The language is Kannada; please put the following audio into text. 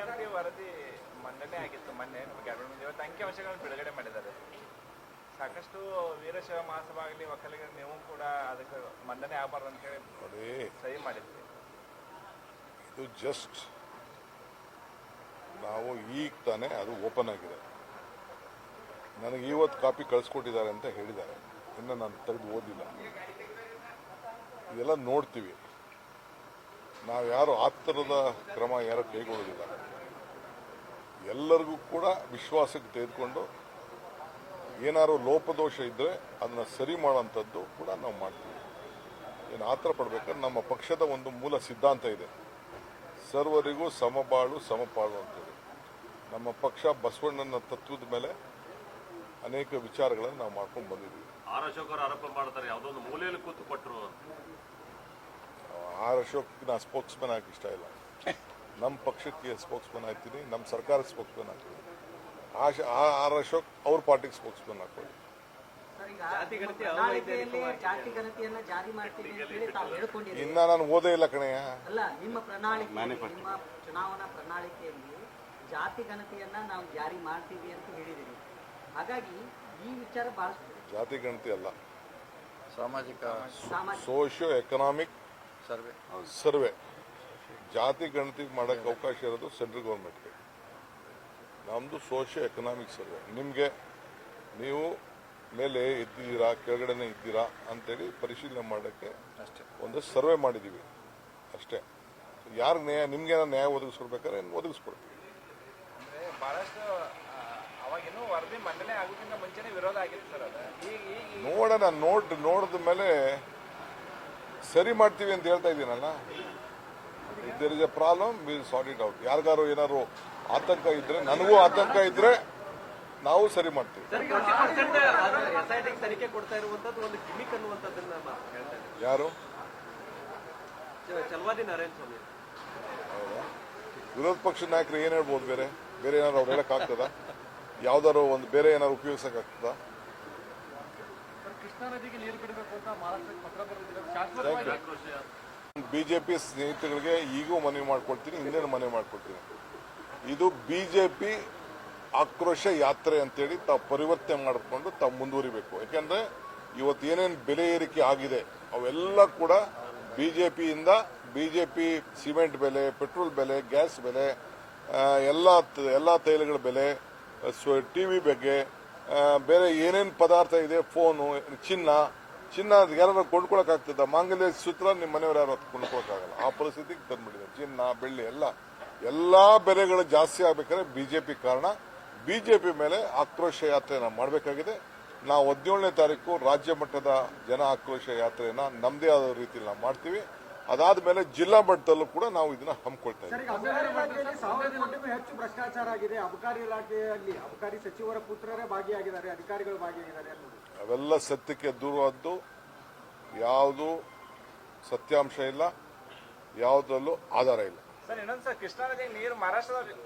ಗಣತಿ ವರದಿ ಮಂಡನೆ ಆಗಿತ್ತು ಮೊನ್ನೆ ನಮ್ಮ ಕ್ಯಾಬಿನೆಟ್ ಇವತ್ತು ಅಂಕಿಅಂಶಗಳನ್ನು ಬಿಡುಗಡೆ ಮಾಡಿದ್ದಾರೆ. ಸಾಕಷ್ಟು ವೀರಶೈವ ಮಹಾಸಭಾ ಆಗಲಿ ಒಕ್ಕಲಿಗರ ನೀವು ಕೂಡ ಅದಕ್ಕೆ ಮಂಡನೆ ಆಗಬಾರ್ದು ಅಂತ ಹೇಳಿ ಸಹಿ ಮಾಡಿದ್ವಿ ಇದು ಜಸ್ಟ್ ನಾವು ಈಗ ತಾನೇ ಅದು ಓಪನ್ ಆಗಿದೆ. ನನಗೆ ಇವತ್ತು ಕಾಪಿ ಕಳಿಸ್ಕೊಟ್ಟಿದ್ದಾರೆ ಅಂತ ಹೇಳಿದ್ದಾರೆ. ಇನ್ನು ನಾನು ತೆಗೆದು ಓದಿಲ್ಲ. ಇದೆಲ್ಲ ನೋಡ್ತೀವಿ. ನಾವು ಯಾರು ಆ ಕ್ರಮ ಯಾರು ಕೈಗೊಳ್ಳೋದಿಲ್ಲ. ಎಲ್ಲರಿಗೂ ಕೂಡ ವಿಶ್ವಾಸಕ್ಕೆ ತೆಗೆದುಕೊಂಡು ಏನಾದ್ರು ಲೋಪದೋಷ ಇದ್ದರೆ ಅದನ್ನ ಸರಿ ಮಾಡೋಂಥದ್ದು ಕೂಡ ನಾವು ಮಾಡ್ತೀವಿ. ಏನು ಆತರ ಪಡ್ಬೇಕಾದ್ರೆ ನಮ್ಮ ಪಕ್ಷದ ಒಂದು ಮೂಲ ಸಿದ್ಧಾಂತ ಇದೆ. ಸರ್ವರಿಗೂ ಸಮಬಾಳು, ಸಮಪಾಳು ಅಂತೇಳಿ ನಮ್ಮ ಪಕ್ಷ ಬಸವಣ್ಣನ ತತ್ವದ ಮೇಲೆ ಅನೇಕ ವಿಚಾರಗಳನ್ನು ನಾವು ಮಾಡ್ಕೊಂಡು ಬಂದಿದ್ದೀವಿ. ಆರೋಪ ಮಾಡ್ತಾರೆ, ಯಾವುದೋ ಒಂದು ಮೂಲೆಯಲ್ಲಿ ಕೂತು ಕೊಟ್ಟರು ಆರ್ ಅಶೋಕ್ ನಾ ಸ್ಪೋಕ್ಸ್ಮನ್ ಆಗಿ ಇಷ್ಟ ಇಲ್ಲ. ನಮ್ಮ ಪಕ್ಷಕ್ಕೆ ಸ್ಪೋಕ್ಸ್ಮನ್ ಆಗ್ತೀನಿ ನಮ್ಮ ಸರ್ಕಾರ ಸ್ಪೋಕ್ಸ್ಮನ್ ಆಗ್ತೀನಿ. ಆಶ ಆ- ಆರ್ ಅಶೋಕ್ ಅವ್ರ ಪಾರ್ಟಿಗೆ ಸ್ಪೋಕ್ಸ್ಮನ್ ಹಾಕೊಳ್ಳಿ ಸರ್, ಈಗ ಪ್ರಣಾಳಿಕೆಯಲ್ಲಿ ಜಾತಿ ಗಣತಿಯನ್ನ ಜಾರಿ ಮಾಡ್ತೀವಿ ಅಂತ ಹೇಳಿ ಇನ್ನ ನಾನು ಓದೇ ಇಲ್ಲ ಕಣೆಯ ಅಲ್ಲ ನಿಮ್ಮ ಚುನಾವಣಾ ಪ್ರಣಾಳಿಕೆಯಲ್ಲಿ ಜಾತಿ ಗಣತಿಯನ್ನ ನಾವು ಜಾರಿ ಮಾಡ್ತೀವಿ ಅಂತ ಹೇಳಿದಿರಿ ಹಾಗಾಗಿ ಈ ವಿಚಾರ ಬಹಳಷ್ಟು. ಜಾತಿ ಗಣತಿ ಅಲ್ಲ. ಸಾಮಾಜಿಕ socio socio economic survey. Survey. ಜಾತಿ ಗಣತಿ ಮಾಡೋಕ್ಕೆ ಅವಕಾಶ ಇರೋದು ಸೆಂಟ್ರಲ್ ಗೌರ್ಮೆಂಟ್ಗೆ ನಮ್ಮದು ಸೋಷಿಯೋ ಎಕನಾಮಿಕ್ ಸರ್ವೆ. ನಿಮಗೆ ನೀವು ಮೇಲೆ ಇದ್ದೀರಾ ಕೆಳಗಡೆನೇ ಇದ್ದೀರಾ ಅಂತೇಳಿ ಪರಿಶೀಲನೆ ಮಾಡೋಕ್ಕೆ ಅಷ್ಟೇ. ಒಂದು ಸರ್ವೆ ಮಾಡಿದ್ದೀವಿ. ಅಷ್ಟೇ. ಯಾರು ನ್ಯಾಯ ನಿಮ್ಗೆ ನ್ಯಾಯ ಒದಗಿಸ್ಕೊಡ್ಬೇಕಾದ್ರೆ ಒದಗಿಸ್ಕೊಡ್ತೀವಿ. ನೋಡೋಣ ನೋಡ್ ನೋಡಿದ ಮೇಲೆ ಸರಿ ಮಾಡ್ತೀವಿ ಅಂತ ಹೇಳ್ತಾ ಇದ್ದೀನಲ್ಲ there is a problem will sort it out ಯಾರಿಗಾರು ಏನಾದ್ರು ಆತಂಕ ಇದ್ರೆ ನನಗೂ ಆತಂಕ ಇದ್ರೆ ನಾವು ಸರಿ ಮಾಡ್ತೀವಿ. ಯಾರು? ವಿರೋಧ ಪಕ್ಷದ ನಾಯಕರು ಏನ್ ಹೇಳ್ಬೋದು ಬೇರೆ? ಬೇರೆ ಏನಾದ್ರು ಅವ್ರು ಹೇಳಕ್ ಆಗ್ತದ ಯಾವ್ದಾರು ಒಂದು ಬೇರೆ ಏನಾದ್ರು ಉಪಯೋಗಿಸಕ್ ಆಗ್ತದ ಕೃಷ್ಣಾ ನದಿಗೆ ನೀರು ಬಿಡಬೇಕು ಅಂತ ಮಹಾರಾಷ್ಟ್ರಕ್ಕೆ ಪತ್ರ ಬರೆದಿದ್ದಾರೆ. ಆಕ್ರೋಶ ಬಿಜೆಪಿ ಸ್ನೇಹಿತರಿಗೆ ಈಗೂ ಮನವಿ ಮಾಡ್ಕೊಡ್ತೀನಿ ಹಿಂದೇನು ಮನವಿ ಮಾಡ್ಕೊಡ್ತೀನಿ. ಇದು ಬಿಜೆಪಿ ಆಕ್ರೋಶ ಯಾತ್ರೆ ಅಂತೇಳಿ ತಾವು ಪರಿವರ್ತನೆ ಮಾಡಿಕೊಂಡು ತಾವು ಮುಂದುವರಿಬೇಕು. ಯಾಕೆಂದ್ರೆ ಇವತ್ತು ಏನೇನು ಬೆಲೆ ಏರಿಕೆ ಆಗಿದೆ ಅವೆಲ್ಲ ಕೂಡ ಬಿಜೆಪಿಯಿಂದ ಬಿಜೆಪಿ ಸಿಮೆಂಟ್ ಬೆಲೆ ಪೆಟ್ರೋಲ್ ಬೆಲೆ ಗ್ಯಾಸ್ ಬೆಲೆ ಎಲ್ಲ ಎಲ್ಲ ತೈಲಗಳ ಬೆಲೆ ಟಿವಿ ಬಗ್ಗೆ ಆ, ಬೇರೆ ಏನೇನು ಪದಾರ್ಥ ಇದೆ? ಫೋನು, ಚಿನ್ನ. ಚಿನ್ನ ಯಾರು ಕೊಂಡ್ಕೊಳಕ್ಕಾಗ್ತದ ಮಾಂಗಲ್ಯ ಸೂತ್ರ ನಿಮ್ಮ ಮನೆಯವ್ರು ಯಾರು ಕೊಂಡ್ಕೊಳಕ್ಕಾಗಲ್ಲ ಆ ಪರಿಸ್ಥಿತಿಗೆ ತಂದ್ಬಿಟ್ಟಿದೆ. ಚಿನ್ನ, ಬೆಳ್ಳಿ, ಎಲ್ಲ. ಎಲ್ಲಾ ಬೆಲೆಗಳು ಜಾಸ್ತಿ ಆಗ್ಬೇಕಾದ್ರೆ ಬಿಜೆಪಿ ಕಾರಣ. ಬಿಜೆಪಿ ಮೇಲೆ ಆಕ್ರೋಶ ಯಾತ್ರೆಯನ್ನು ಮಾಡಬೇಕಾಗಿದೆ. ನಾವು ಹದಿನೇಳನೇ ತಾರೀಕು ರಾಜ್ಯ ಮಟ್ಟದ ಜನ ಆಕ್ರೋಶ ಯಾತ್ರೆಯನ್ನ ನಮ್ಮದೇ ಆದ ರೀತಿಯಲ್ಲಿ ನಾವು ಮಾಡ್ತೀವಿ. ಅದಾದ್ಮೇಲೆ ಜಿಲ್ಲಾ ಮಟ್ಟದಲ್ಲೂ ಕೂಡ ನಾವು ಇದನ್ನ ಹಮ್ಮಿಕೊಳ್ತಾ ಇದ್ದೀವಿ. ಹೆಚ್ಚು ಭ್ರಷ್ಟಾಚಾರ ಆಗಿದೆ. ಅಬಕಾರಿ ಇಲಾಖೆಯಲ್ಲಿ ಅಬಕಾರಿ ಸಚಿವರ ಪುತ್ರರೇ ಭಾಗಿಯಾಗಿದ್ದಾರೆ ಅಧಿಕಾರಿಗಳು ಭಾಗಿಯಾಗಿದ್ದಾರೆ ಅವೆಲ್ಲ ಸತ್ಯಕ್ಕೆ ದೂರವಾದ್ದು ಯಾವುದು ಸತ್ಯಾಂಶ ಇಲ್ಲ ಯಾವುದರಲ್ಲೂ ಆಧಾರ ಇಲ್ಲ. ಸರ್ ಇನ್ನೊಂದು ಸರ್ ಕೃಷ್ಣಾ ನದಿಗೆ ನೀರು ಮಹಾರಾಷ್ಟ್ರದವ್ರು